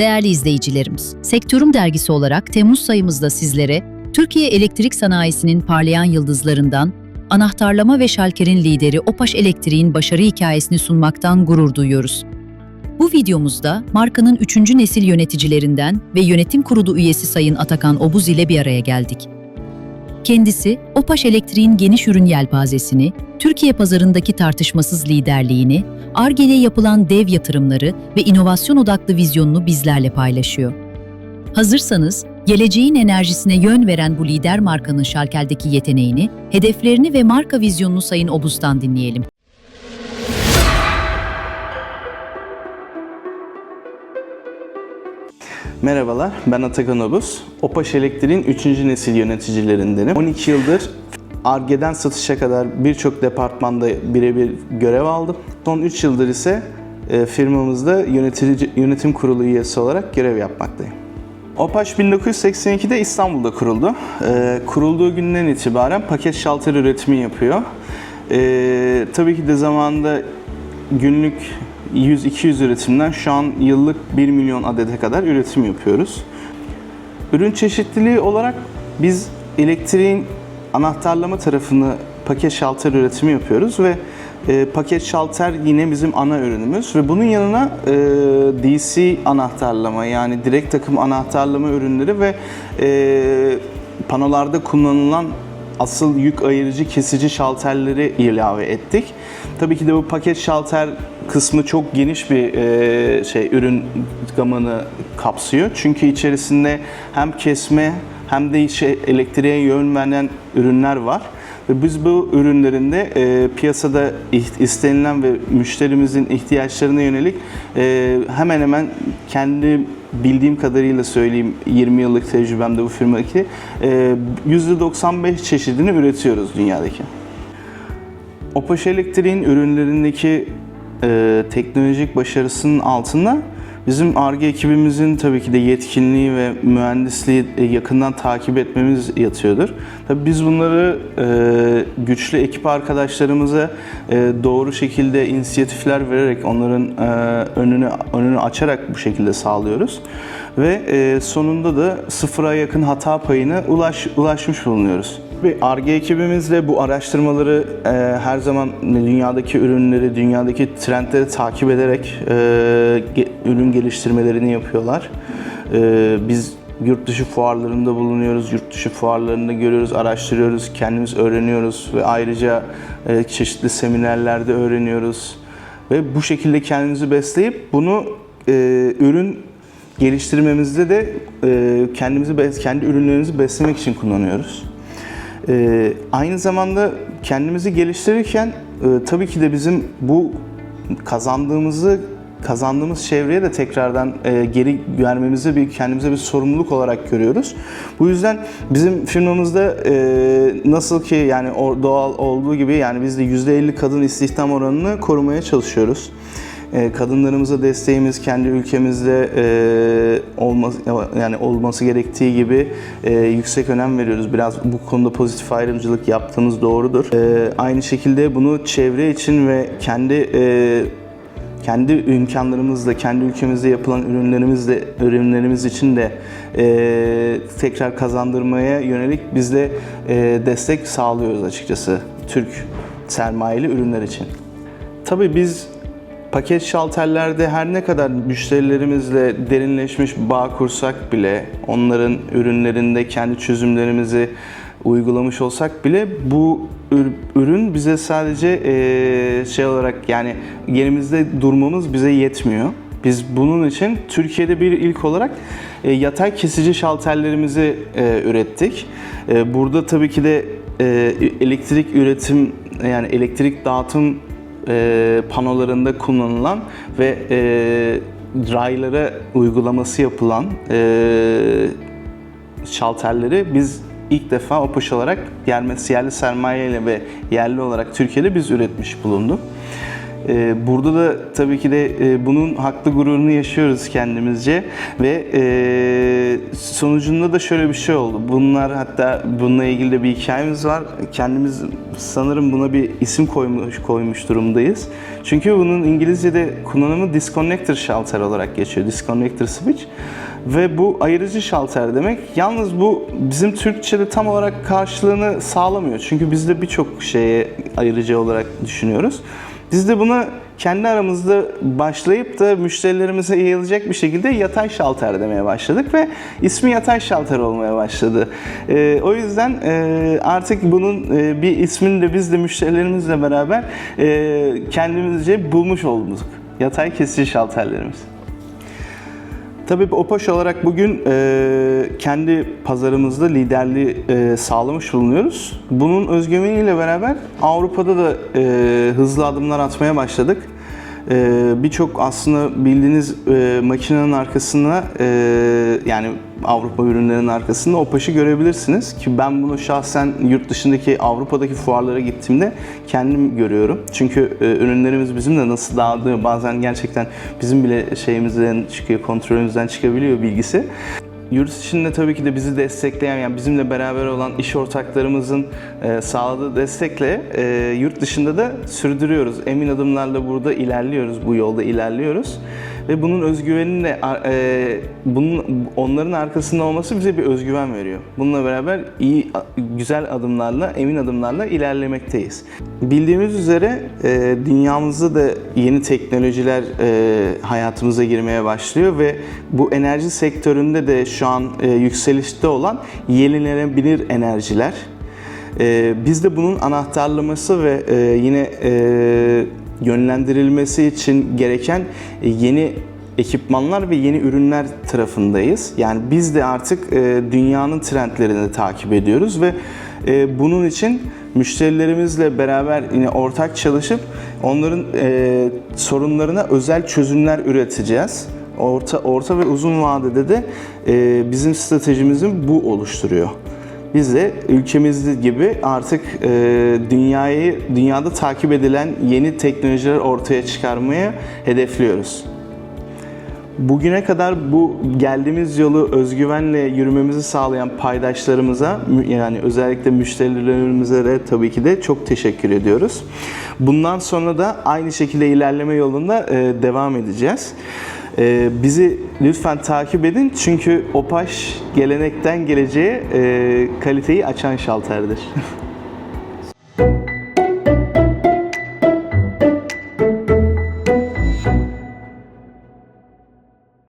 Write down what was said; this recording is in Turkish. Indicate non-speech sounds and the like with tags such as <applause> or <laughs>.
Değerli izleyicilerimiz, Sektörüm dergisi olarak Temmuz sayımızda sizlere Türkiye elektrik sanayisinin parlayan yıldızlarından, anahtarlama ve şalkerin lideri Opaş Elektriğin başarı hikayesini sunmaktan gurur duyuyoruz. Bu videomuzda markanın 3. nesil yöneticilerinden ve yönetim kurulu üyesi Sayın Atakan Obuz ile bir araya geldik. Kendisi, Opaş Elektriğin geniş ürün yelpazesini, Türkiye pazarındaki tartışmasız liderliğini, ARGE'ye yapılan dev yatırımları ve inovasyon odaklı vizyonunu bizlerle paylaşıyor. Hazırsanız, geleceğin enerjisine yön veren bu lider markanın Şalkel'deki yeteneğini, hedeflerini ve marka vizyonunu Sayın Obuz'dan dinleyelim. Merhabalar, ben Atakan Obuz. Opaş Elektrik'in 3. nesil yöneticilerindenim. 12 yıldır ARGE'den satışa kadar birçok departmanda birebir görev aldım. Son 3 yıldır ise e, firmamızda yönetici, yönetim kurulu üyesi olarak görev yapmaktayım. Opaş 1982'de İstanbul'da kuruldu. E, kurulduğu günden itibaren paket şalter üretimi yapıyor. E, tabii ki de zamanında günlük 100-200 üretimden şu an yıllık 1 milyon adete kadar üretim yapıyoruz. Ürün çeşitliliği olarak biz elektriğin anahtarlama tarafını paket şalter üretimi yapıyoruz ve e, paket şalter yine bizim ana ürünümüz ve bunun yanına e, DC anahtarlama yani direkt takım anahtarlama ürünleri ve e, panolarda kullanılan asıl yük ayırıcı kesici şalterleri ilave ettik. Tabii ki de bu paket şalter kısmı çok geniş bir e, şey ürün gamını kapsıyor. Çünkü içerisinde hem kesme hem de şey, elektriğe yön veren ürünler var. Ve biz bu ürünlerinde e, piyasada istenilen ve müşterimizin ihtiyaçlarına yönelik e, hemen hemen kendi bildiğim kadarıyla söyleyeyim 20 yıllık tecrübemde bu firmadaki e, %95 çeşidini üretiyoruz dünyadaki. Opaş Elektriğin ürünlerindeki e, teknolojik başarısının altında bizim ARGE ekibimizin tabii ki de yetkinliği ve mühendisliği e, yakından takip etmemiz yatıyordur. Tabii biz bunları e, güçlü ekip arkadaşlarımıza e, doğru şekilde inisiyatifler vererek onların e, önünü önünü açarak bu şekilde sağlıyoruz ve e, sonunda da sıfıra yakın hata payına ulaş, ulaşmış bulunuyoruz. Bir ARGE ekibimizle bu araştırmaları e, her zaman dünyadaki ürünleri, dünyadaki trendleri takip ederek e, ge- ürün geliştirmelerini yapıyorlar. E, biz yurt dışı fuarlarında bulunuyoruz, yurt dışı fuarlarında görüyoruz, araştırıyoruz, kendimiz öğreniyoruz ve ayrıca e, çeşitli seminerlerde öğreniyoruz. Ve bu şekilde kendimizi besleyip bunu e, ürün geliştirmemizde de e, kendimizi kendi ürünlerimizi beslemek için kullanıyoruz. E, aynı zamanda kendimizi geliştirirken e, tabii ki de bizim bu kazandığımızı kazandığımız çevreye de tekrardan e, geri vermemizi bir kendimize bir sorumluluk olarak görüyoruz. Bu yüzden bizim firmamızda e, nasıl ki yani doğal olduğu gibi yani biz de %50 kadın istihdam oranını korumaya çalışıyoruz. E, kadınlarımıza desteğimiz kendi ülkemizde e, olması yani olması gerektiği gibi e, yüksek önem veriyoruz. Biraz bu konuda pozitif ayrımcılık yaptığımız doğrudur. E, aynı şekilde bunu çevre için ve kendi kendi imkanlarımızla, kendi ülkemizde yapılan ürünlerimizle, ürünlerimiz için de e, tekrar kazandırmaya yönelik biz de e, destek sağlıyoruz açıkçası Türk sermayeli ürünler için. Tabii biz paket şalterlerde her ne kadar müşterilerimizle derinleşmiş bağ kursak bile, onların ürünlerinde kendi çözümlerimizi uygulamış olsak bile bu ür- ürün bize sadece şey olarak yani yerimizde durmamız bize yetmiyor. Biz bunun için Türkiye'de bir ilk olarak yatay kesici şalterlerimizi ürettik. Burada tabii ki de elektrik üretim yani elektrik dağıtım e, panolarında kullanılan ve e, raylara uygulaması yapılan e, şalterleri biz ilk defa OPAŞ olarak yerli, yerli sermayeyle ve yerli olarak Türkiye'de biz üretmiş bulunduk. Ee, burada da tabii ki de e, bunun haklı gururunu yaşıyoruz kendimizce ve e, sonucunda da şöyle bir şey oldu. Bunlar hatta bununla ilgili de bir hikayemiz var. Kendimiz sanırım buna bir isim koymuş koymuş durumdayız. Çünkü bunun İngilizce'de kullanımı disconnector shelter olarak geçiyor. Disconnector switch. Ve bu ayırıcı şalter demek. Yalnız bu bizim Türkçe'de tam olarak karşılığını sağlamıyor. Çünkü biz de birçok şeye ayırıcı olarak düşünüyoruz. Biz de buna kendi aramızda başlayıp da müşterilerimize yayılacak bir şekilde yatay şalter demeye başladık ve ismi yatay şalter olmaya başladı. Ee, o yüzden e, artık bunun e, bir ismini de biz de müşterilerimizle beraber e, kendimizce bulmuş olduk. Yatay kesici şalterlerimiz. Tabii Opaş olarak bugün e, kendi pazarımızda liderliği e, sağlamış bulunuyoruz. Bunun özgüveniyle beraber Avrupa'da da e, hızlı adımlar atmaya başladık. E, Birçok aslında bildiğiniz e, makinenin arkasına e, yani Avrupa ürünlerinin arkasında Opaş'ı görebilirsiniz ki ben bunu şahsen yurt dışındaki Avrupa'daki fuarlara gittiğimde kendim görüyorum. Çünkü e, ürünlerimiz bizim de nasıl dağıldığı bazen gerçekten bizim bile şeyimizden çıkıyor, kontrolümüzden çıkabiliyor bilgisi. Yurt içinde tabii ki de bizi destekleyen, yani bizimle beraber olan iş ortaklarımızın e, sağladığı destekle e, yurt dışında da sürdürüyoruz. Emin adımlarla burada ilerliyoruz, bu yolda ilerliyoruz. Ve bunun özgüvenini de, e, bunun, onların arkasında olması bize bir özgüven veriyor. Bununla beraber iyi, güzel adımlarla, emin adımlarla ilerlemekteyiz. Bildiğimiz üzere e, dünyamızda da yeni teknolojiler e, hayatımıza girmeye başlıyor ve bu enerji sektöründe de şu an e, yükselişte olan yenilenebilir enerjiler. E, biz de bunun anahtarlaması ve e, yine e, yönlendirilmesi için gereken e, yeni ekipmanlar ve yeni ürünler tarafındayız. Yani biz de artık e, dünyanın trendlerini takip ediyoruz ve e, bunun için müşterilerimizle beraber yine ortak çalışıp onların sorunlarına özel çözümler üreteceğiz. Orta, orta ve uzun vadede de bizim stratejimizin bu oluşturuyor. Biz de ülkemiz gibi artık e, dünyayı dünyada takip edilen yeni teknolojiler ortaya çıkarmaya hedefliyoruz. Bugüne kadar bu geldiğimiz yolu özgüvenle yürümemizi sağlayan paydaşlarımıza yani özellikle müşterilerimize de tabii ki de çok teşekkür ediyoruz. Bundan sonra da aynı şekilde ilerleme yolunda e, devam edeceğiz. E, bizi lütfen takip edin çünkü Opaş gelenekten geleceğe e, kaliteyi açan şalterdir. <laughs>